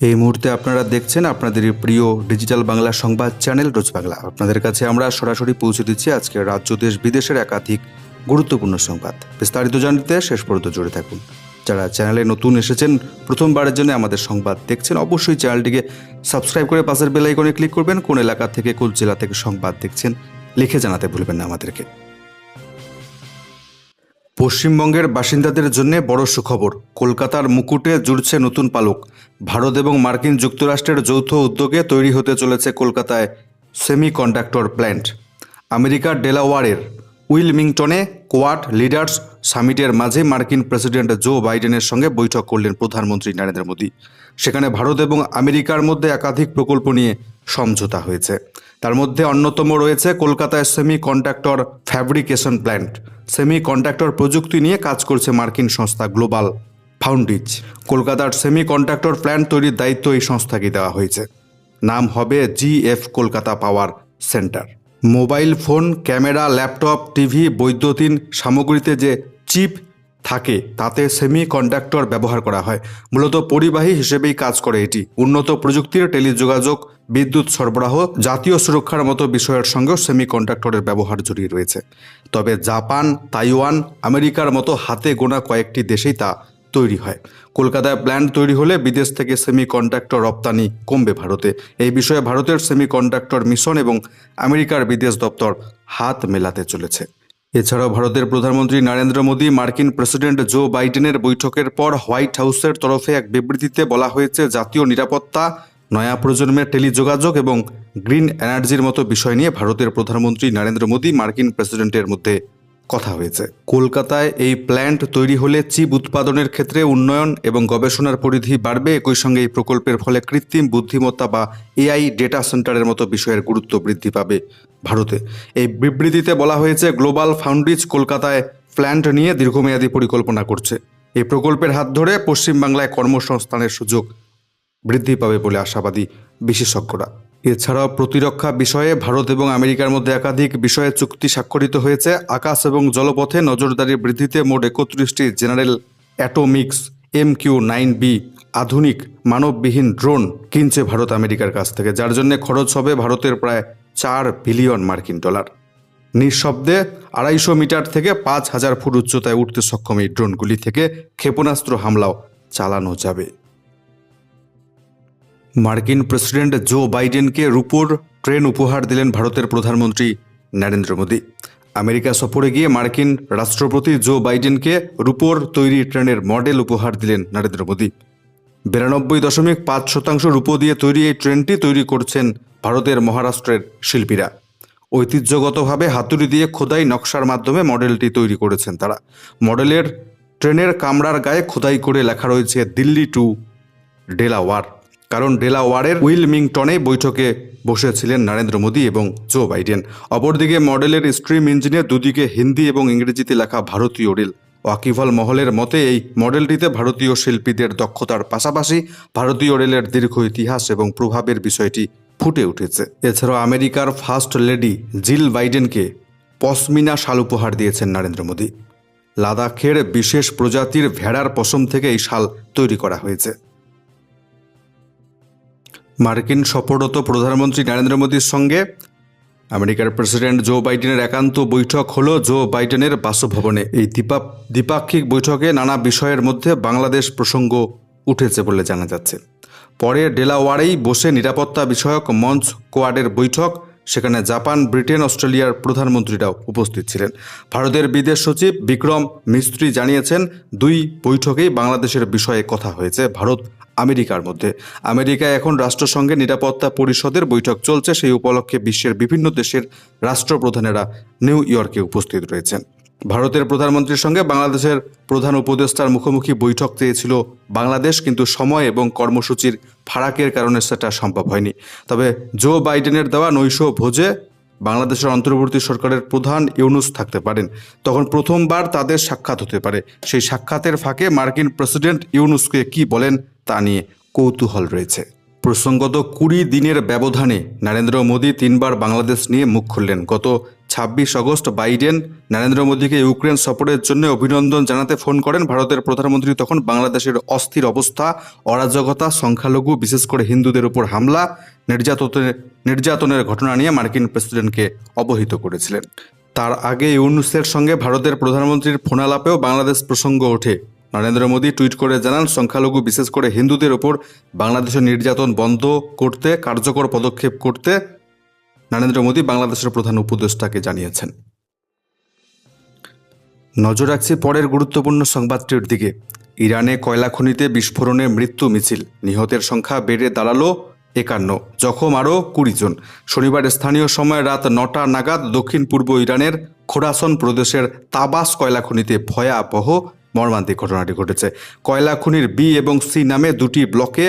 এই মুহূর্তে আপনারা দেখছেন আপনাদের প্রিয় ডিজিটাল বাংলা সংবাদ চ্যানেল রোজ বাংলা। আপনাদের কাছে আমরা সরাসরি পৌঁছে দিচ্ছি আজকে রাজ্য, দেশ, বিদেশের একাধিক গুরুত্বপূর্ণ সংবাদ। বিস্তারিত জানতে শেষ পর্যন্ত জুড়ে থাকুন। যারা চ্যানেলে নতুন এসেছেন, প্রথমবারের জন্য আমাদের সংবাদ দেখছেন, অবশ্যই চ্যানেলটিকে সাবস্ক্রাইব করে পাশের বেল আইকনে ক্লিক করবেন, কোন এলাকা থেকে, কোন জেলা থেকে সংবাদ দেখছেন, লিখে জানাতে ভুলবেন না আমাদেরকে। পশ্চিমবঙ্গের বাসিন্দাদের জন্য বড় সুখবর, কলকাতার মুকুটে জুড়ছে নতুন পালক। ভারত এবং মার্কিন যুক্তরাষ্ট্রের যৌথ উদ্যোগে তৈরি হতে চলেছে কলকাতায় সেমি কন্ডাক্টর প্ল্যান্ট। আমেরিকার ডেলাওয়ারের উইলমিংটনে কোয়াড লিডার্স সামিটের মাঝে মার্কিন প্রেসিডেন্ট জো বাইডেনের সঙ্গে বৈঠক করলেন প্রধানমন্ত্রী নরেন্দ্র মোদী। সেখানে ভারত এবং আমেরিকার মধ্যে একাধিক প্রকল্প নিয়ে সমঝোতা হয়েছে। তার মধ্যে অন্যতম রয়েছে কলকাতায় semiconductor fabrication plant. Semiconductor প্রযুক্তি নিয়ে কাজ করছে মার্কিন সংস্থা গ্লোবাল। ফাউন্ডিজ, কলকাতার সেমি কন্ডাক্টর প্ল্যান্ট তৈরির দায়িত্ব এই সংস্থাকে দেওয়া হয়েছে। নাম হবে GF Kolkata power centre. Mobile phone, camera, laptop, TV, বৈদ্যুতিন সামগ্রীতে যে চিপ থাকে, তাতে সেমি কন্ডাক্টর ব্যবহার করা হয়। মূলত পরিবাহী হিসেবেই কাজ করে এটি। উন্নত প্রযুক্তির টেলিযোগাযোগ, বিদ্যুৎ সরবরাহ, জাতীয় সুরক্ষার মতো বিষয়ের সঙ্গেও সেমি কন্ডাক্টরের ব্যবহার জড়িয়ে রয়েছে। তবে জাপান, তাইওয়ান, আমেরিকার মতো হাতে গোনা কয়েকটি দেশেই তা তৈরি হয়। কলকাতায় প্ল্যান্ট তৈরি হলে বিদেশ থেকে সেমি রপ্তানি কমবে ভারতে। এই বিষয়ে ভারতের সেমি মিশন এবং আমেরিকার বিদেশ দপ্তর হাত মেলাতে চলেছে। এছাড়াও ভারতের প্রধানমন্ত্রী নরেন্দ্র মোদী, মার্কিন প্রেসিডেন্ট জো বাইডেনের বৈঠকের পর হোয়াইট হাউসের তরফে এক বিবৃতিতে বলা হয়েছে, জাতীয় নিরাপত্তা, নয়া প্রজন্মের টেলিযোগাযোগ এবং গ্রিন এনার্জির মতো বিষয় নিয়ে ভারতের প্রধানমন্ত্রী নরেন্দ্র মোদী মার্কিন প্রেসিডেন্টের মধ্যে কথা হয়েছে। কলকাতায় এই প্ল্যান্ট তৈরি হলে চিপ উৎপাদনের ক্ষেত্রে উন্নয়ন এবং গবেষণার পরিধি বাড়বে। একই সঙ্গে এই প্রকল্পের ফলে কৃত্রিম বুদ্ধিমত্তা বা এআই ডেটা সেন্টারের মতো বিষয়ের গুরুত্ব বৃদ্ধি পাবে ভারতে। এই বিবৃতিতে বলা হয়েছে, গ্লোবাল ফাউন্ডিজ কলকাতায় প্ল্যান্ট নিয়ে দীর্ঘমেয়াদী পরিকল্পনা করছে। এই প্রকল্পের হাত ধরে পশ্চিমবাংলায় কর্মসংস্থানের সুযোগ বৃদ্ধি পাবে বলে আশাবাদী বিশেষজ্ঞরা। এছাড়াও প্রতিরক্ষা বিষয়ে ভারত এবং আমেরিকার মধ্যে একাধিক বিষয়ে চুক্তি স্বাক্ষরিত হয়েছে। আকাশ এবং জলপথে নজরদারি বৃদ্ধিতে মোট একত্রিশটি General Atomics M Q nine B আধুনিক মানববিহীন ড্রোন কিনছে ভারত আমেরিকার কাছ থেকে, যার জন্য খরচ হবে ভারতের প্রায় চার বিলিয়ন মার্কিন ডলার। নিঃশব্দে আড়াইশো মিটার থেকে পাঁচ হাজার ফুট উচ্চতায় উঠতে সক্ষম এই ড্রোনগুলি থেকে ক্ষেপণাস্ত্র হামলাও চালানো যাবে। মার্কিন প্রেসিডেন্ট জো বাইডেনকে রূপোর ট্রেন উপহার দিলেন ভারতের প্রধানমন্ত্রী নরেন্দ্র মোদী। আমেরিকা সফরে গিয়ে মার্কিন রাষ্ট্রপতি জো বাইডেনকে রূপোর তৈরি ট্রেনের মডেল উপহার দিলেন নরেন্দ্র মোদী। বিরানব্বই দশমিক পাঁচ শতাংশ রূপো দিয়ে তৈরি এই ট্রেনটি তৈরি করছেন ভারতের মহারাষ্ট্রের শিল্পীরা। ঐতিহ্যগতভাবে হাতুড়ি দিয়ে খোদাই নকশার মাধ্যমে মডেলটি তৈরি করেছেন তারা। মডেলের ট্রেনের কামরার গায়ে খোদাই করে লেখা রয়েছে দিল্লি টু ডেলাওয়ার। কারণ ডেলাওয়ারের উইলমিংটনে বৈঠকে বসেছিলেন নরেন্দ্র মোদী এবং জো বাইডেন। অপরদিকে মডেলের স্ট্রিম ইঞ্জিনে দুদিকে হিন্দি এবং ইংরেজিতে লেখা ভারতীয় রেল ওয়াকিফল মহলের মতে, এই মডেলটিতে ভারতীয় শিল্পীদের দক্ষতার পাশাপাশি ভারতীয় রেলের দীর্ঘ ইতিহাস এবং প্রভাবের বিষয়টি ফুটে উঠেছে। এছাড়াও আমেরিকার ফার্স্ট লেডি জিল বাইডেনকে পশমিনা শাল উপহার দিয়েছেন নরেন্দ্র মোদী। লাদাখের বিশেষ প্রজাতির ভেড়ার পশম থেকে এই শাল তৈরি করা হয়েছে। মার্কিন সফররত প্রধানমন্ত্রী নরেন্দ্র মোদীর সঙ্গে আমেরিকার প্রেসিডেন্ট জো বাইডেনের একান্ত বৈঠক হলো জো বাইডেনের বাসভবনে। এই দ্বিপা, দ্বিপাক্ষিক বৈঠকে নানা বিষয়ের মধ্যে বাংলাদেশ প্রসঙ্গ উঠেছে বলে জানা যাচ্ছে। পরে ডেলাওয়ারেই বসে নিরাপত্তা বিষয়ক মঞ্চ কোয়াডের বৈঠক, সেখানে জাপান, ব্রিটেন, অস্ট্রেলিয়ার প্রধানমন্ত্রীরাও উপস্থিত ছিলেন। ভারতের বিদেশ সচিব বিক্রম মিস্ত্রি জানিয়েছেন, দুই বৈঠকেই বাংলাদেশের বিষয়ে কথা হয়েছে। ভারত আমেরিকার মধ্যে। আমেরিকায় এখন রাষ্ট্রসংঘের নিরাপত্তা পরিষদের বৈঠক চলছে। সেই উপলক্ষে বিশ্বের বিভিন্ন দেশের রাষ্ট্রপ্রধানেরা নিউ ইয়র্কে উপস্থিত রয়েছেন। ভারতের প্রধানমন্ত্রীর সঙ্গে বাংলাদেশের প্রধান উপদেষ্টার মুখোমুখি বৈঠক চেয়েছিল বাংলাদেশ, কিন্তু সময় এবং কর্মসূচির ফারাকের কারণে সেটা সম্ভব হয়নি। তবে জো বাইডেনের দেওয়া নৈশ ভোজে বাংলাদেশের অন্তর্বর্তী সরকারের প্রধান ইউনুস থাকতে পারেন। তখন প্রথমবার তাদের সাক্ষাৎ হতে পারে। সেই সাক্ষাতের ফাঁকে মার্কিন প্রেসিডেন্ট ইউনুসকে কি বলেন তা নিয়ে কৌতূহল রয়েছে। প্রসঙ্গত কুড়ি দিনের ব্যবধানে নরেন্দ্র মোদী তিনবার বাংলাদেশ নিয়ে মুখ খুললেন। গত ছাব্বিশ আগস্ট বাইডেন নরেন্দ্র মোদীকে ইউক্রেন সফরের জন্য অভিনন্দন জানাতে ফোন করেন ভারতের প্রধানমন্ত্রী তখন বাংলাদেশের অস্থির অবস্থা, অরাজকতা, সংখ্যালঘু, বিশেষ করে হিন্দুদের উপর হামলা, নির্যাতনের নির্যাতনের ঘটনা নিয়ে মার্কিন প্রেসিডেন্টকে অবহিত করেছিলেন। তার আগে ইউনুসের সঙ্গে ভারতের প্রধানমন্ত্রীর ফোনালাপেও বাংলাদেশ প্রসঙ্গ ওঠে। নরেন্দ্র মোদী টুইট করে জানান, সংখ্যালঘু, বিশেষ করে হিন্দুদের ওপর বাংলাদেশের নির্যাতন বন্ধ করতে, কার্যকর পদক্ষেপ করতে নরেন্দ্র মোদী বাংলাদেশের প্রধান উপদেষ্টাকে জানিয়েছেন। নজর রাখছি পরের গুরুত্বপূর্ণ সংবাদটির দিকে। ইরানে কয়লা খনিতে বিস্ফোরণে মৃত্যু মিছিল। নিহতের সংখ্যা বেড়ে দাঁড়াল একান্ন, জখম আরও কুড়ি জন। শনিবার স্থানীয় সময় রাত নটা নাগাদ দক্ষিণ পূর্ব ইরানের খোরাসন প্রদেশের তাবাস কয়লা খনিতে ভয়াবহ মর্মান্তিক ঘটনাটি ঘটেছে। কয়লা খনির বি এবং সি নামে দুটি ব্লকে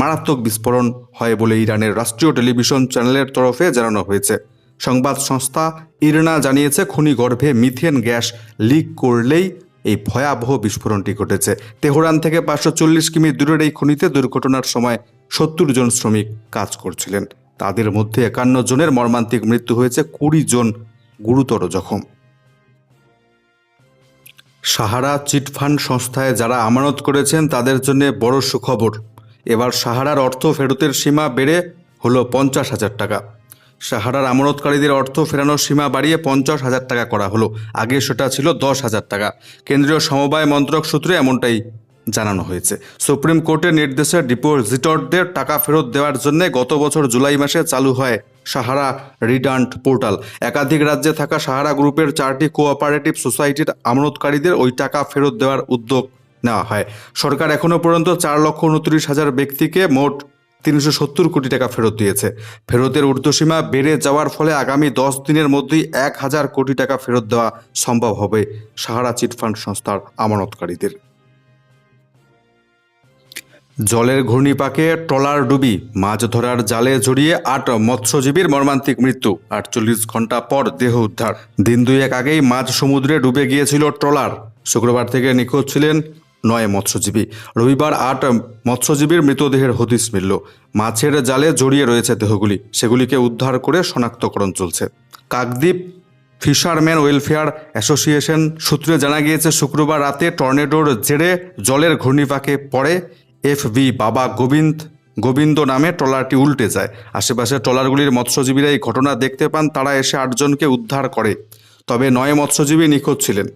মারাত্মক বিস্ফোরণ হয় বলে ইরানের রাষ্ট্রীয় টেলিভিশন চ্যানেলের তরফে জানানো হয়েছে। সংবাদ সংস্থা ইরনা জানিয়েছে খনি গর্ভে মিথেন গ্যাস লিক করলেই এই ভয়াবহ বিস্ফোরণটি ঘটেছে। তেহরান থেকে পাঁচশো চল্লিশ কিমি দূরের এই খনিতে দুর্ঘটনার সময় সত্তর জন শ্রমিক কাজ করছিলেন। তাদের মধ্যে একান্ন জনের মর্মান্তিক মৃত্যু হয়েছে, কুড়ি জন গুরুতর জখম। সাহারা চিটফান্ড সংস্থায় যারা আমানত করেছেন, তাদের জন্য বড় সুখবর। এবার সাহারার অর্থ ফেরতের সীমা বেড়ে হলো পঞ্চাশ হাজার টাকা। সাহারার আমানতকারীদের অর্থ ফেরানোর সীমা বাড়িয়ে পঞ্চাশ হাজার টাকা করা হলো। আগে সেটা ছিল দশ হাজার টাকা। কেন্দ্রীয় সমবায় মন্ত্রক সূত্রে এমনটাই জানানো হয়েছে। সুপ্রিম কোর্টের নির্দেশে ডিপোজিটরদের টাকা ফেরত দেওয়ার জন্য গত বছর জুলাই মাসে চালু হয় সাহারা রিটার্ন পোর্টাল। একাধিক রাজ্যে থাকা সাহারা গ্রুপের চারটি কোঅপারেটিভ সোসাইটির আমানতকারীদের ওই টাকা ফেরত দেওয়ার উদ্যোগ নেওয়া হয়। সরকার এখনও পর্যন্ত চার লক্ষ উনত্রিশ হাজার ব্যক্তিকে মোট তিনশো সত্তর কোটি টাকা ফেরত দিয়েছে। ফেরতের ঊর্ধ্বসীমা বেড়ে যাওয়ার ফলে আগামী দশ দিনের মধ্যেই এক হাজার কোটি টাকা ফেরত দেওয়া সম্ভব হবে, সাহারা চিটফান্ড সংস্থার আমানতকারীদের। জলের ঘূর্ণিপাকে ট্রলার ডুবি, মাছ ধরার জালে জড়িয়ে আট মৎস্যজীবীর মর্মান্তিক মৃত্যু, আটচল্লিশ ঘণ্টা পর দেহ উদ্ধার। দিন দুয়েক আগেই মাঝ সমুদ্রে ডুবে গিয়েছিল ট্রলার। শুক্রবার থেকে নিখোঁজ ছিলেন নয় মৎস্যজীবী। রবিবার আট মৎস্যজীবীর মৃতদেহের হদিস মিলল। মাছের জালে জড়িয়ে রয়েছে দেহগুলি। সেগুলিকে উদ্ধার করে শনাক্তকরণ চলছে। কাকদ্বীপ ফিশারম্যান ওয়েলফেয়ার অ্যাসোসিয়েশন সূত্রে জানা গিয়েছে, শুক্রবার রাতে টর্নেডোর জেরে জলের ঘূর্ণিপাকে পড়ে এফ ভি বাবা গোবিন্দ গোবিন্দ নামে ট্রলারটি উল্টে যায়। আশেপাশে ট্রলারগুলির মৎস্যজীবীরা এই ঘটনা দেখতে পান। তারা এসে আটজনকে উদ্ধার করে। তবে নয় মৎস্যজীবী নিখোঁজ ছিলেন।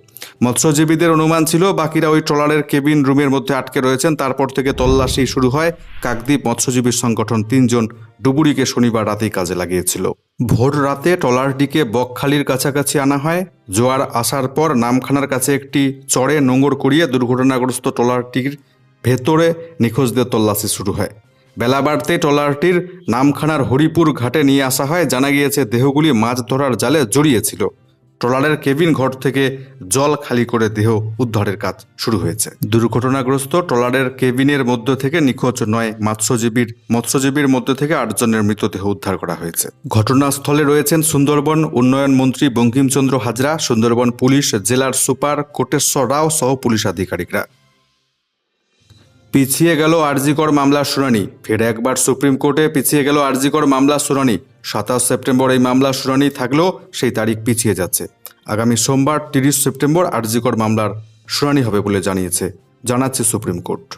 মৎস্যজীবীদের অনুমান ছিল, বাকিরা ওই ট্রলারের কেবিন রুমের মধ্যে আটকে রয়েছেন। তারপর থেকে তল্লাশি শুরু হয়। কাকদ্বীপ মৎস্যজীবী সংগঠন তিনজন ডুবুরিকে শনিবার রাতেই কাজে লাগিয়েছিল। ভোর রাতে ট্রলারটিকে বকখালির কাছাকাছি আনা হয়। জোয়ার আসার পর নামখানার কাছে একটি চড়ে নোঙর করিয়ে দুর্ঘটনাগ্রস্ত ট্রলারটির ভেতরে নিখোঁজদের তল্লাশি শুরু হয়। বেলা বাড়তে ট্রলারটির নামখানার হরিপুর ঘাটে নিয়ে আসা হয়। জানা গিয়েছে, দেহগুলি মাছ ধরার জালে জড়িয়েছিল ট্রলারের কেবিন ঘর থেকে জল খালি করে দেহ উদ্ধারের কাজ শুরু হয়েছে। দুর্ঘটনাগ্রস্ত ট্রলারের কেবিনের মধ্য থেকে নিখোঁজ নয় মৎস্যজীবীর মৎস্যজীবীর মধ্য থেকে আটজনের মৃতদেহ উদ্ধার করা হয়েছে। ঘটনাস্থলে রয়েছেন সুন্দরবন উন্নয়ন মন্ত্রী বঙ্কিমচন্দ্র হাজরা, সুন্দরবন পুলিশ, জেলার সুপার কোটেশ্বর রাও সহ পুলিশ আধিকারিকরা। পিছিয়ে গেল আরজিকর মামলার শুনানি। ফের একবার সুপ্রিম কোর্টে পিছিয়ে গেল আরজিকর মামলার শুনানি। সাতাশ সেপ্টেম্বর এই মামলার শুনানি থাকলেও সেই তারিখ পিছিয়ে যাচ্ছে। আগামী সোমবার তিরিশ সেপ্টেম্বর আরজিকর মামলার শুনানি হবে বলে জানিয়েছে, জানাচ্ছে সুপ্রিম কোর্ট।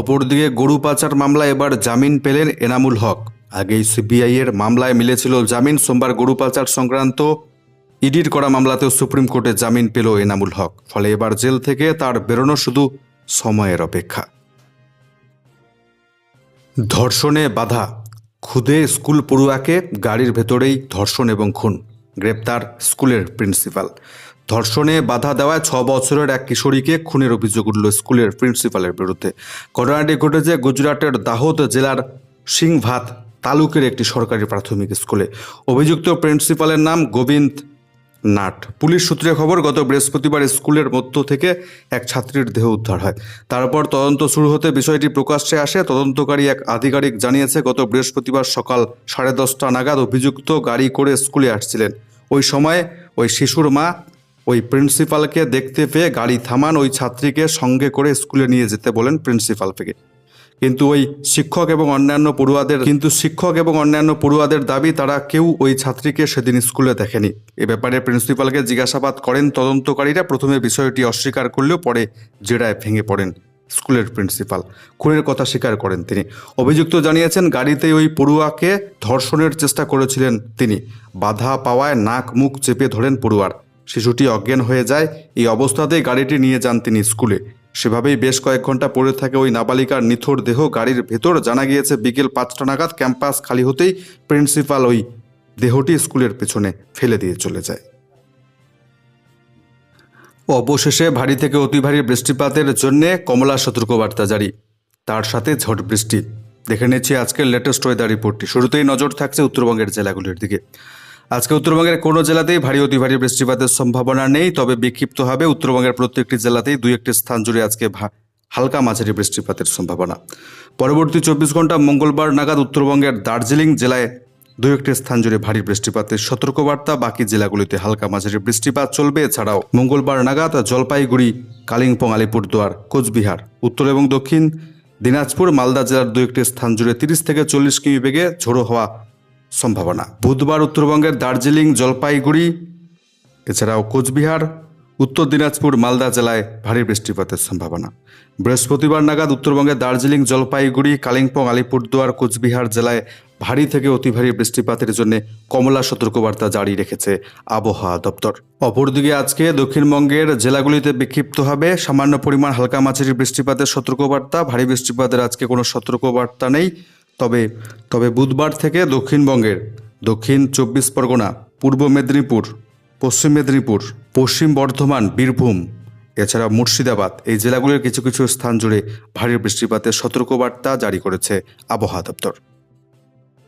অপরদিকে গরু পাচার মামলা এবার জামিন পেলেন এনামুল হক। আগেই সিবিআই এর মামলায় মিলেছিল জামিন, সোমবার গরু পাচার সংক্রান্ত ইডির করা মামলাতেও সুপ্রিম কোর্টে জামিন পেল এনামুল হক। ফলে এবার জেল থেকে তার বেরোনো শুধু সময়ের অপেক্ষা। ধর্ষণে বাধা খুদে স্কুল পড়ুয়াকে গাড়ির ভেতরেই ধর্ষণ এবং খুন, গ্রেপ্তার স্কুলের প্রিন্সিপাল। ধর্ষণে বাধা দেওয়ায় ছ বছরের এক কিশোরীকে খুনের অভিযোগ উঠল স্কুলের প্রিন্সিপালের বিরুদ্ধে। ঘটনাটি ঘটেছে গুজরাটের দাহোদ জেলার সিংভাত তালুকের একটি সরকারি প্রাথমিক স্কুলে। অভিযুক্ত প্রিন্সিপালের নাম গোবিন্দ নাট। পুলিশ সূত্রে খবর, গত বৃহস্পতিবার স্কুলের মধ্য থেকে এক ছাত্রীর দেহ উদ্ধার হয়। তারপর তদন্ত শুরু হতে বিষয়টি প্রকাশ্যে আসে। তদন্তকারী এক আধিকারিক জানিয়েছে, গত বৃহস্পতিবার সকাল সাড়ে দশটা নাগাদ অভিযুক্ত গাড়ি করে স্কুলে আসছিলেন। ওই সময় ওই শিশুর মা ওই প্রিন্সিপালকে দেখতে পেয়ে গাড়ি থামান ওই ছাত্রীকে সঙ্গে করে স্কুলে নিয়ে যেতে বলেন প্রিন্সিপালকে কিন্তু ওই শিক্ষক এবং অন্যান্য পড়ুয়াদের, কিন্তু শিক্ষক এবং অন্যান্য পড়ুয়াদের দাবি তারা কেউ ওই ছাত্রীকে সেদিন স্কুলে দেখেনি। এ ব্যাপারে প্রিন্সিপালকে জিজ্ঞাসাবাদ করেন তদন্তকারীরা। প্রথমে বিষয়টি অস্বীকার করলেও পরে জেরায় ভেঙে পড়েন স্কুলের প্রিন্সিপাল। খুনের কথা স্বীকার করেন তিনি। অভিযুক্ত জানিয়েছেন গাড়িতে ওই পড়ুয়াকে ধর্ষণের চেষ্টা করেছিলেন তিনি। বাধা পাওয়ায় নাক মুখ চেপে ধরেন পড়ুয়ার। শিশুটি অজ্ঞান হয়ে যায়। এই অবস্থাতেই গাড়িটি নিয়ে যান তিনি স্কুলে। সেভাবেই বেশ কয়েক ঘণ্টা পড়ে থাকে ওই নাবালিকার নিথর দেহ। গাড়ির ভেতর জানা গিয়েছে, বিকেল পাঁচটা নাগাদ ক্যাম্পাস খালি হতেই প্রিন্সিপাল ওই দেহটি স্কুলের পেছনে ফেলে দিয়ে চলে যায়। অবশেষে ভারী থেকে অতি ভারী বৃষ্টিপাতের জন্যে কমলা সতর্কবার্তা জারি। তার সাথে ঝড় বৃষ্টি। দেখে নিচ্ছি আজকের লেটেস্ট ওয়েদার রিপোর্টটি শুরুতেই নজর থাকছে উত্তরবঙ্গের জেলাগুলির দিকে। আজকে উত্তরবঙ্গের কোনো জেলাতেই ভারী অতি ভারী বৃষ্টিপাতের সম্ভাবনা নেই, তবে বিক্ষিপ্ত হবে উত্তরবঙ্গের প্রত্যেকটি জেলাতেই দুই একটি স্থান জুড়ে আজকে হালকা মাঝারি বৃষ্টিপাতের সম্ভাবনা। পরবর্তী চব্বিশ ঘণ্টা মঙ্গলবার নাগাদ উত্তরবঙ্গের দার্জিলিং জেলায় দু একটি স্থান জুড়ে ভারী বৃষ্টিপাতের সতর্কবার্তা, বাকি জেলাগুলিতে হালকা মাঝারি বৃষ্টিপাত চলবে। এছাড়াও মঙ্গলবার নাগাদ জলপাইগুড়ি, কালিম্পং, আলিপুরদুয়ার, কোচবিহার, উত্তর এবং দক্ষিণ দিনাজপুর, মালদা জেলার দু একটি স্থান জুড়ে তিরিশ থেকে চল্লিশ কিমি বেগে ঝোড়ো হওয়া সম্ভাবনা। বুধবার উত্তরবঙ্গের দার্জিলিং, জলপাইগুড়ি, এছাড়াও কোচবিহার, উত্তর দিনাজপুর, মালদা জেলায় ভারী বৃষ্টিপাতের সম্ভাবনা। বৃহস্পতিবার নাগাদ উত্তরবঙ্গের দার্জিলিং, জলপাইগুড়ি, কালিম্পং, আলিপুরদুয়ার, কোচবিহার জেলায় ভারী থেকে অতি ভারী বৃষ্টিপাতের জন্য কমলা সতর্কবার্তা জারি রেখেছে আবহাওয়া দপ্তর। অপরদিকে আজকে দক্ষিণবঙ্গের জেলাগুলিতে বিক্ষিপ্ত হবে। সামান্য পরিমাণ হালকা মাঝারি বৃষ্টিপাতের সতর্কবার্তা। ভারী বৃষ্টিপাতের আজকে কোনো সতর্কবার্তা নেই। তবে তবে বুধবার থেকে দক্ষিণবঙ্গের দক্ষিণ চব্বিশ পরগনা, পূর্ব মেদিনীপুর, পশ্চিম মেদিনীপুর, পশ্চিম বর্ধমান, বীরভূম এছাড়া মুর্শিদাবাদ এই জেলাগুলির কিছু কিছু স্থান জুড়ে ভারী বৃষ্টিপাতের সতর্কবার্তা জারি করেছে আবহাওয়া দপ্তর।